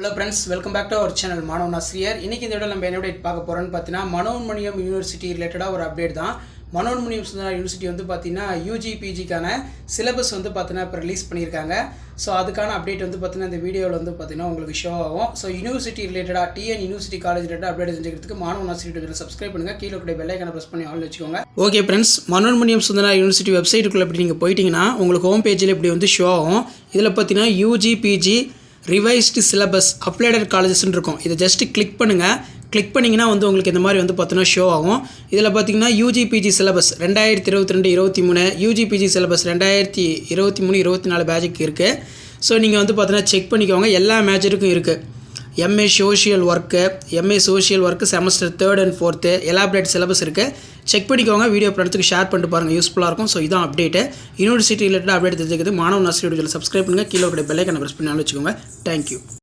Hello friends welcome back to our channel மாணவன் ஆசிரியர் இன்னைக்கு இந்த வீடியோ நம்ம என்ன அப்டேட் பார்க்க போகிறோன்னு பார்த்தீங்கன்னா மனோன்மணியம் யூனிவர்சிட்டி ரிலேட்டடாக ஒரு அப்டேட் தான். மனோன்மணியம் சுந்தரா யூனிவர்சிட்டி வந்து பார்த்தீங்கன்னா யூஜி பிஜிக்கான சிலபஸ் வந்து பார்த்தீங்கன்னா இப்போ ரிலீஸ் பண்ணியிருக்காங்க. ஸோ அதுக்கான அப்டேட் வந்து பார்த்தீங்கன்னா இந்த வீடியோவில் வந்து பார்த்தீங்கன்னா உங்களுக்கு ஷோ ஆகும். ஸோ யூனிவர்சிட்டி ரிலேட்டடாக TN university college related update தெரிஞ்சுக்கிறதுக்கு மாணவன் ஆசிரியர் சப்ஸ்கிரைப் பண்ணுங்கள் கீழே கூட பெல்லைக்கான ப்ரெஸ் பண்ணி ஆல் வச்சுக்கோங்க. Okay friends Manonmaniam Sundara university வெப்சைட்டுக்குள்ளே இப்படி நீங்கள் போயிட்டீங்கன்னா உங்களுக்கு ஹோம் பேஜில் இப்படி வந்து ஷோ ஆகும். இதில் பார்த்தீங்கன்னா UG PG revised syllabus applied காலேஜஸ்ன்னு இருக்கும் இதை ஜஸ்ட்டு கிளிக் பண்ணுங்கள் கிளிக் பண்ணிங்கன்னா வந்து உங்களுக்கு இந்த மாதிரி வந்து பார்த்தீங்கன்னா ஷோ ஆகும். இதில் பார்த்தீங்கன்னா யூஜிபிஜி சிலபஸ் ரெண்டாயிரத்தி இருபத்தி ரெண்டு இருபத்தி மூணு யூஜிபிஜி சிலபஸ் ரெண்டாயிரத்தி இருபத்தி மூணு இருபத்தி நாலு பேஜுக்கு இருக்குது ஸோ நீங்கள் வந்து பார்த்தீங்கன்னா செக் பண்ணிக்கோங்க. எல்லா மேஜருக்கும் இருக்குது MA social work MA social work semester third and fourth elaborate syllabus இருக்குது செக் பண்ணிக்கோங்க. வீடியோ ஃப்ரெண்ட்ஸுக்கு ஷேர் பண்ணிட்டு பாருங்கள் யூஸ்ஃபுல்லாக இருக்கும். ஸோ இதான் அப்டேட்டு யூனிவர்சிட்டி ரிலேட்டட் அப்டேட் தெரிஞ்சுக்கிறது. மாணவ நர்சரி சப்ஸ்கிரைப் பண்ணுங்கள் கீழே ஒரு பெல்லைக்கான ப்ரெஸ் பண்ணாலும் வச்சுக்கோங்க. தேங்க்யூ